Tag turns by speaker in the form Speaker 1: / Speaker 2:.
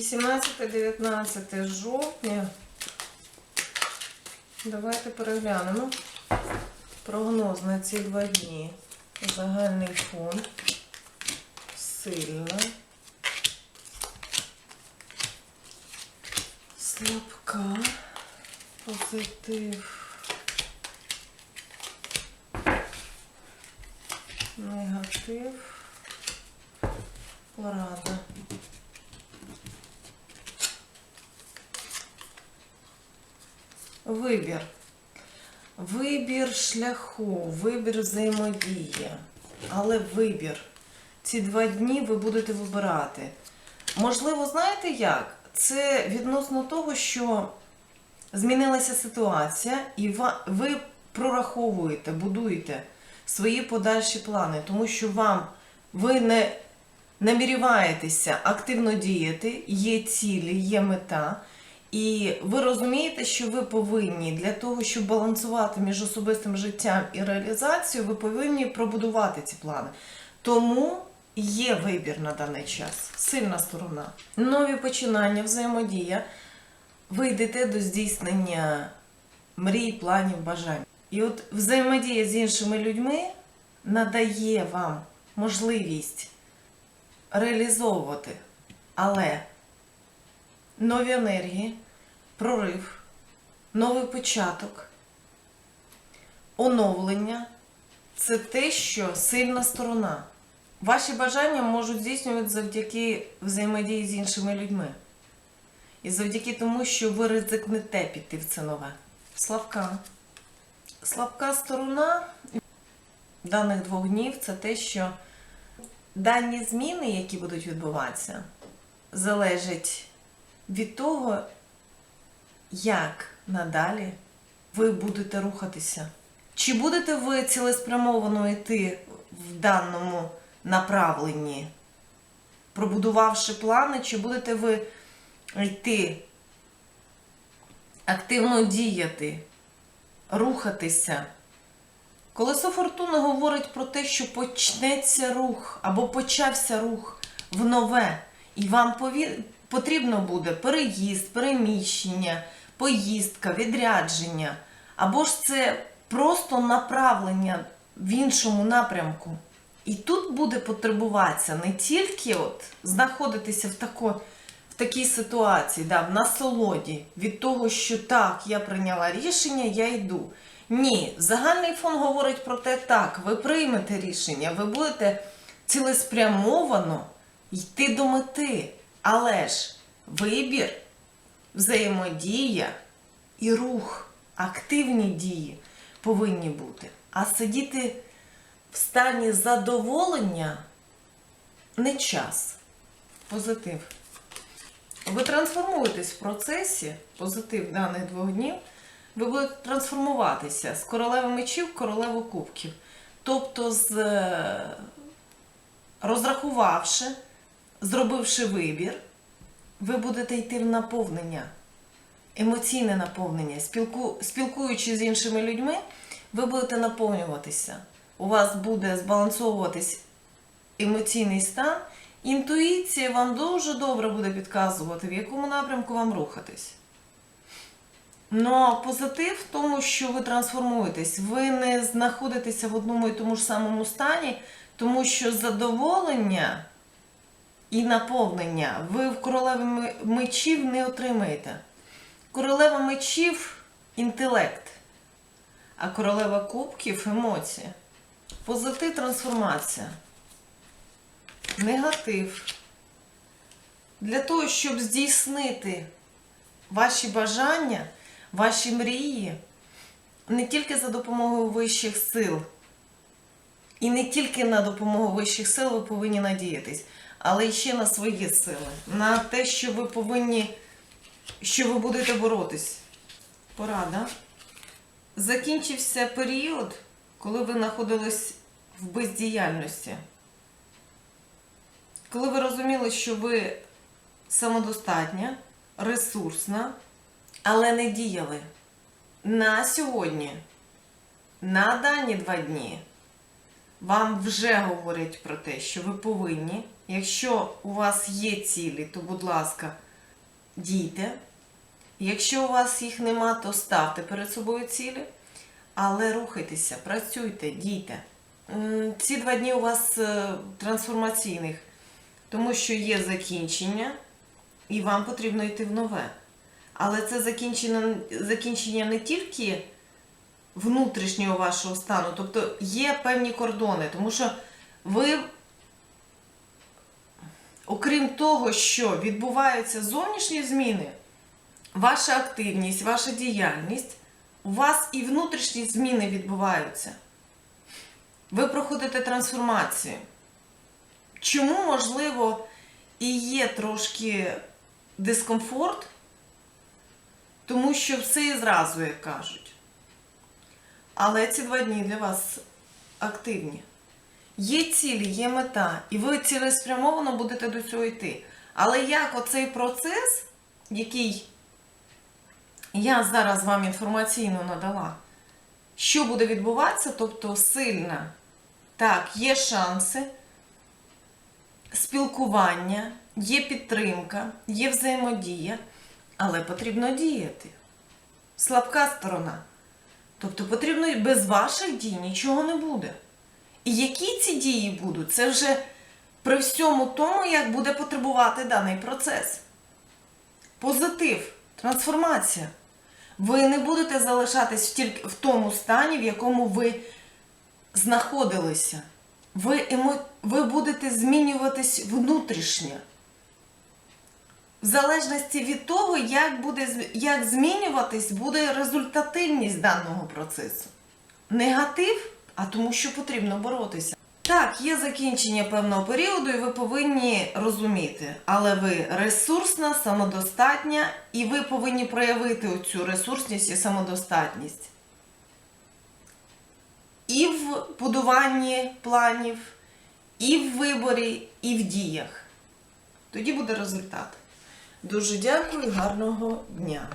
Speaker 1: 18-19 жовтня. Давайте переглянемо прогноз на ці два дні. Загальний фон. Сильна. Слабка. Позитив. Негатив. Порада. Вибір. Вибір шляху, вибір взаємодії. Але вибір. Ці два дні ви будете вибирати. Можливо, знаєте як? Це відносно того, що змінилася ситуація, і ви прораховуєте, будуєте свої подальші плани, тому що вам ви не наміряєтеся активно діяти, є цілі, є мета. І ви розумієте, що ви повинні для того, щоб балансувати між особистим життям і реалізацією, ви повинні пробудувати ці плани. Тому є вибір на даний час, сильна сторона. Нові починання, взаємодія. Ви йдете до здійснення мрій, планів, бажань. І от взаємодія з іншими людьми надає вам можливість реалізовувати, але нові енергії, прорив, новий початок, оновлення це те, що сильна сторона. Ваші бажання можуть здійснювати завдяки взаємодії з іншими людьми. І завдяки тому, що ви ризикнете піти в це нове. Слабка. Слабка сторона даних двох днів це те, що дані зміни, які будуть відбуватися, залежать від того, як надалі ви будете рухатися. Чи будете ви цілеспрямовано йти в даному направленні, пробудувавши плани, чи будете ви йти активно діяти, рухатися? Колесо фортуни говорить про те, що почнеться рух або почався рух в нове, і вам пові- потрібно буде переїзд, переміщення, поїздка, відрядження, або ж це просто направлення в іншому напрямку. І тут буде потребуватися не тільки от знаходитися в, тако, в такій ситуації, да, в насолоді від того, що так, я прийняла рішення, я йду. Ні, загальний фон говорить про те, так, ви приймете рішення, ви будете цілеспрямовано йти до мети. Але ж вибір, взаємодія і рух, активні дії повинні бути. А сидіти в стані задоволення не час. Позитив. Ви трансформуєтесь в процесі, позитив даних двох днів, ви будете трансформуватися з королеви мечів в королеву кубків. Тобто, з, е, розрахувавши, зробивши вибір, ви будете йти в наповнення, емоційне наповнення. Спілку, спілкуючись з іншими людьми, ви будете наповнюватися. У вас буде збалансовуватись емоційний стан. Інтуїція вам дуже добре буде підказувати, в якому напрямку вам рухатись. Ну, позитив в тому, що ви трансформуєтесь. Ви не знаходитеся в одному і тому ж самому стані, тому що задоволення і наповнення ви в королеві мечів не отримаєте. Королева мечів інтелект, а королева кубків емоції. Позитив трансформація. Негатив. Для того, щоб здійснити ваші бажання, ваші мрії, не тільки за допомогою вищих сил, і не тільки на допомогу вищих сил ви повинні надіятись, але і ще на свої сили, на те, що ви повинні, що ви будете боротись. Порада. Закінчився період, коли ви знаходились в бездіяльності. Коли ви розуміли, що ви самодостатня, ресурсна, але не діяли на сьогодні, на дані два дні, вам вже говорять про те, що ви повинні, якщо у вас є цілі, то, будь ласка, дійте. Якщо у вас їх нема, то ставте перед собою цілі, але рухайтеся, працюйте, дійте. Ці два дні у вас е, трансформаційних, тому що є закінчення, і вам потрібно йти в нове. Але це закінчення, закінчення не тільки внутрішнього вашого стану, тобто є певні кордони, тому що ви, окрім того, що відбуваються зовнішні зміни, ваша активність, ваша діяльність, у вас і внутрішні зміни відбуваються. Ви проходите трансформацію. Чому, можливо, і є трошки дискомфорт? Тому що все і зразу, як кажуть. Але ці два дні для вас активні. Є цілі, є мета, і ви цілеспрямовано будете до цього йти. Але як оцей процес, який я зараз вам інформаційно надала, що буде відбуватися, тобто сильна, так, є шанси, спілкування, є підтримка, є взаємодія, але потрібно діяти. Слабка сторона. Тобто потрібно без ваших дій нічого не буде. І які ці дії будуть, це вже при всьому тому, як буде потребувати даний процес. Позитив, трансформація. Ви не будете залишатись тільки в тому стані, в якому ви знаходилися. Ви, емо... ви будете змінюватись внутрішньо. В залежності від того, як, буде, як змінюватись, буде результативність даного процесу. Негатив, а тому що потрібно боротися. Так, є закінчення певного періоду, і ви повинні розуміти, але ви ресурсна, самодостатня, і ви повинні проявити оцю ресурсність і самодостатність. І в будуванні планів, і в виборі, і в діях. Тоді буде результат. Дуже дякую, гарного дня!